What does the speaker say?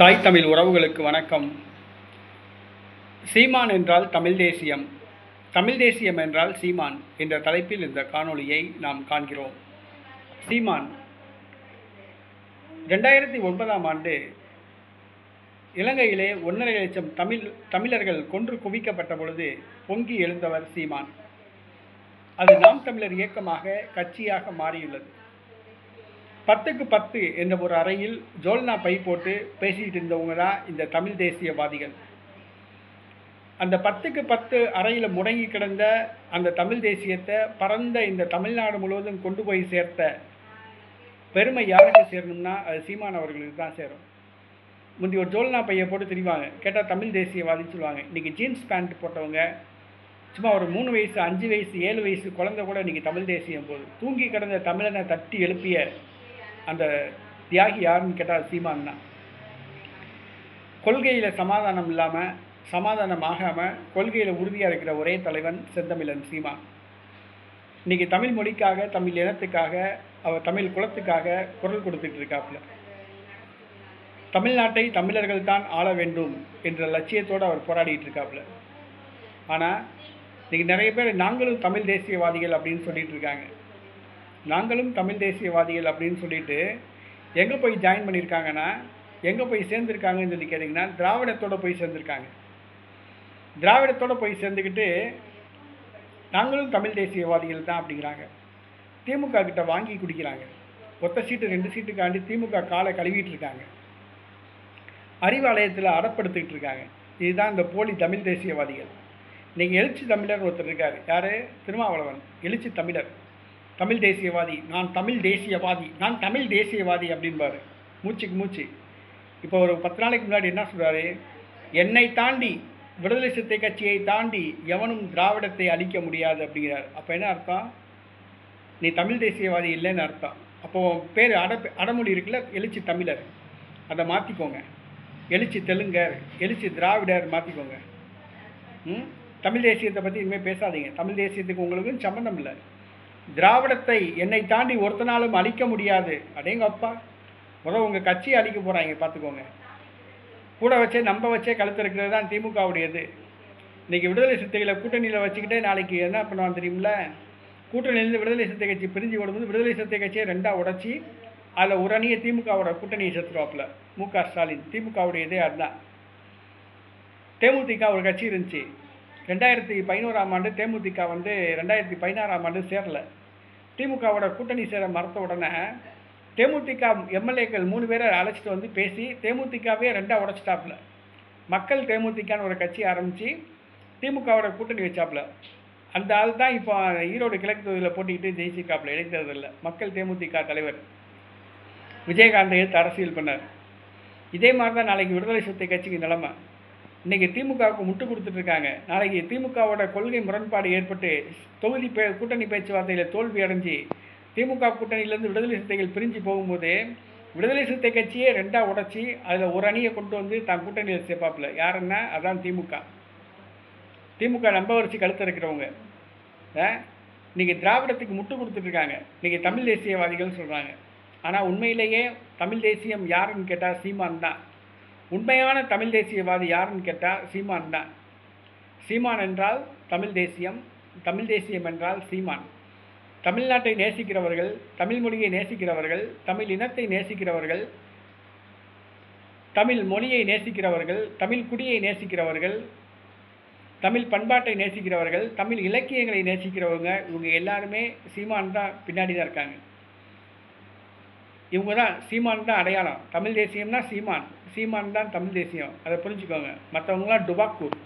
தாய் தமிழ் உறவுகளுக்கு வணக்கம். சீமான் என்றால் தமிழ் தேசியம். தமிழ் தேசியம் என்றால் சீமான் என்ற தலைப்பில் இந்த காணொளியை நாம் காண்கிறோம். சீமான் ரெண்டாயிரத்தி ஒன்பதாம் ஆண்டு இலங்கையிலே ஒன்றரை லட்சம் தமிழ் தமிழர்கள் கொன்று குவிக்கப்பட்ட பொழுது பொங்கி எழுந்தவர் சீமான். அது நாம் தமிழர் இயக்கமாக கட்சியாக மாறியுள்ளது. பத்துக்கு பத்து என்ற ஒரு அறையில் ஜோல்னா பை போட்டு பேசிக்கிட்டு இருந்தவங்க தான் இந்த தமிழ் தேசியவாதிகள். அந்த பத்துக்கு பத்து அறையில் முடங்கி கிடந்த அந்த தமிழ் தேசியத்தை பறந்த இந்த தமிழ்நாடு முழுவதும் கொண்டு போய் சேர்த்த பெருமை யாருக்கு சேரணும்னா அது சீமான் அவர்களுக்கு தான் சேரும். முந்தி ஒரு ஜோல்னா பையை போட்டு திரிவாங்க. கேட்டால் தமிழ் தேசியவாதின்னு சொல்லுவாங்க. இன்றைக்கி ஜீன்ஸ் பேண்ட் போட்டவங்க சும்மா ஒரு மூணு வயசு அஞ்சு வயசு ஏழு வயசு குழந்தை கூட இன்றைக்கி தமிழ் தேசியம் போகுது. தூங்கி கிடந்த தமிழனை தட்டி எழுப்பிய அந்த தியாகி யாருன்னு கேட்டால் சீமான் தான். கொள்கையில் சமாதானம் இல்லாமல் சமாதானம் ஆகாமல் கொள்கையில் உறுதியாக இருக்கிற ஒரே தலைவன் செந்தமிழன் சீமான். இன்றைக்கி தமிழ் மொழிக்காக தமிழ் இனத்துக்காக அவர் தமிழ் குலத்துக்காக குரல் கொடுத்துட்டு இருக்காப்புல. தமிழ்நாட்டை தமிழர்கள் தான் ஆள வேண்டும் என்ற லட்சியத்தோடு அவர் போராடிட்டு இருக்காப்புல. ஆனால் இன்றைக்கி நிறைய பேர் நாங்களும் தமிழ் தேசியவாதிகள் அப்படின்னு சொல்லிட்டு இருக்காங்க. நாங்களும் தமிழ் தேசியவாதிகள் அப்படின்னு சொல்லிட்டு எங்கே போய் ஜாயின் பண்ணியிருக்காங்கன்னா எங்கே போய் சேர்ந்துருக்காங்கன்னு சொல்லி கேட்டிங்கன்னா திராவிடத்தோடு போய் சேர்ந்துருக்காங்க. திராவிடத்தோடு போய் சேர்ந்துக்கிட்டு நாங்களும் தமிழ் தேசியவாதிகள் தான் அப்படிங்கிறாங்க. திமுக கிட்ட வாங்கி குடிக்கிறாங்க. ஒத்த சீட்டு ரெண்டு சீட்டுக்காண்டி திமுக காலை கழுவிட்டு இருக்காங்க. அறிவாலயத்தில் அடப்படுத்திக்கிட்டு இருக்காங்க. இதுதான் இந்த போலி தமிழ் தேசியவாதிகள். நீங்கள் எழுச்சி தமிழர் ஒருத்தர் இருக்கார். யார்? திருமாவளவன். எழுச்சி தமிழர். தமிழ் தேசியவாதி நான் தமிழ் தேசியவாதி நான் தமிழ் தேசியவாதி அப்படின்பாரு மூச்சுக்கு மூச்சு. இப்போ ஒரு பத்து நாளைக்கு முன்னாடி என்ன சொல்கிறாரு என்னை தாண்டி விடுதலை சிறுத்தை கட்சியை தாண்டி எவனும் திராவிடத்தை அழிக்க முடியாது அப்படிங்கிறார். அப்போ என்ன அர்த்தம்? நீ தமிழ் தேசியவாதி இல்லைன்னு அர்த்தம். அப்போது பேர் அட அடமொழி இருக்குல்ல எழுச்சி தமிழர். அதை மாற்றிக்கோங்க எழுச்சி தெலுங்கர் எழுச்சி திராவிடர் மாற்றிக்கோங்க ம்? தமிழ் தேசியத்தை பற்றி இனிமேல் பேசாதீங்க. தமிழ் தேசியத்துக்கு உங்களுக்கும் சம்மந்தம் இல்லை. திராவிடத்தை என்னை தாண்டி ஒருத்தனாலும் அழிக்க முடியாது. அடேங்க அப்பா. முதல் உங்கள் கட்சியை அழிக்க போகிறாங்க பார்த்துக்கோங்க. கூட வச்சே நம்ப வச்சே கழுத்திருக்கிறது தான் திமுகவுடையது. இன்றைக்கி விடுதலை சிறுத்தைகளை கூட்டணியில் வச்சுக்கிட்டே நாளைக்கு என்ன பண்ணுவான் தெரியுமில கூட்டணியிலேருந்து விடுதலை சிறுத்தை கட்சி பிரிஞ்சு விடும்போது விடுதலை சிறுத்தை கட்சியை ரெண்டாக உடச்சி அதில் ஒரு அணியை திமுகவோட கூட்டணியை சேர்த்துருவாப்புல. மு க ஸ்டாலின். திமுகவுடையதே அதுதான். தேமுதிக ஒரு கட்சி இருந்துச்சு. ரெண்டாயிரத்தி பதினோராம் ஆண்டு தேமுதிக வந்து ரெண்டாயிரத்தி பதினாறாம் ஆண்டு சேரலை. திமுகவோட கூட்டணி சேர மறுத்த உடனே தேமுதிக எம்எல்ஏக்கள் மூணு பேரை அழைச்சிட்டு வந்து பேசி தேமுதிகவே ரெண்டாக உடச்சிட்டாப்புல. மக்கள் தேமுதிகன்னு ஒரு கட்சி ஆரம்பித்து திமுகவோட கூட்டணி வச்சாப்புல. அந்த ஆள் தான் இப்போ ஈரோடு கிழக்கு தொகுதியில் போட்டிக்கிட்டு ஜெயிச்சிருக்காப்புல இடைத்தேர்தலில். மக்கள் தேமுதிக தலைவர். விஜயகாந்த் எடுத்து அரசியல் பண்ணார். இதே மாதிரி தான் நாளைக்கு விடுதலை சிறுத்தை கட்சிக்கு நிலமை. இன்றைக்கி திமுகவுக்கு முட்டு கொடுத்துட்ருக்காங்க. நாளைக்கு திமுகவோட கொள்கை முரண்பாடு ஏற்பட்டு தொகுதி பே கூட்டணி பேச்சுவார்த்தையில் தோல்வி அடைஞ்சு திமுக கூட்டணியிலேருந்து விடுதலை சிறுத்தைகள் பிரிஞ்சு போகும்போது விடுதலை சிறுத்தை கட்சியே ரெண்டாக உடச்சி அதில் ஒரு அணியை கொண்டு வந்து தான் கூட்டணியில் சேர்ப்பாப்புல. யாருன்னா அதான் திமுக. திமுக நம்ப வரிச்சு கழுத்து இருக்கிறவங்க இன்றைக்கி திராவிடத்துக்கு முட்டு கொடுத்துட்ருக்காங்க. இன்றைக்கி தமிழ் தேசியவாதிகள் சொல்கிறாங்க ஆனால் உண்மையிலேயே தமிழ் தேசியம் யாருன்னு கேட்டால் சீமான் தான். உண்மையான தமிழ் தேசியவாதி யாருன்னு கேட்டால் சீமான் தான். சீமான் என்றால் தமிழ் தேசியம் தமிழ் தேசியம் என்றால் சீமான். தமிழ்நாட்டை நேசிக்கிறவர்கள் தமிழ் மொழியை நேசிக்கிறவர்கள் தமிழ் இனத்தை நேசிக்கிறவர்கள் தமிழ் மொழியை நேசிக்கிறவர்கள் தமிழ் குடியை நேசிக்கிறவர்கள் தமிழ் பண்பாட்டை நேசிக்கிறவர்கள் தமிழ் இலக்கியங்களை நேசிக்கிறவங்க இவங்க எல்லாருமே சீமான் தான் பின்னாடி தான் இருக்காங்க. இவங்க தான் சீமான் தான் அடையாளம். தமிழ் தேசியம்னா சீமான். சீமான் தான் தமிழ் தேசியம். அதை புரிஞ்சுக்கோங்க. மற்றவங்களாம் டுபாக்கூர்.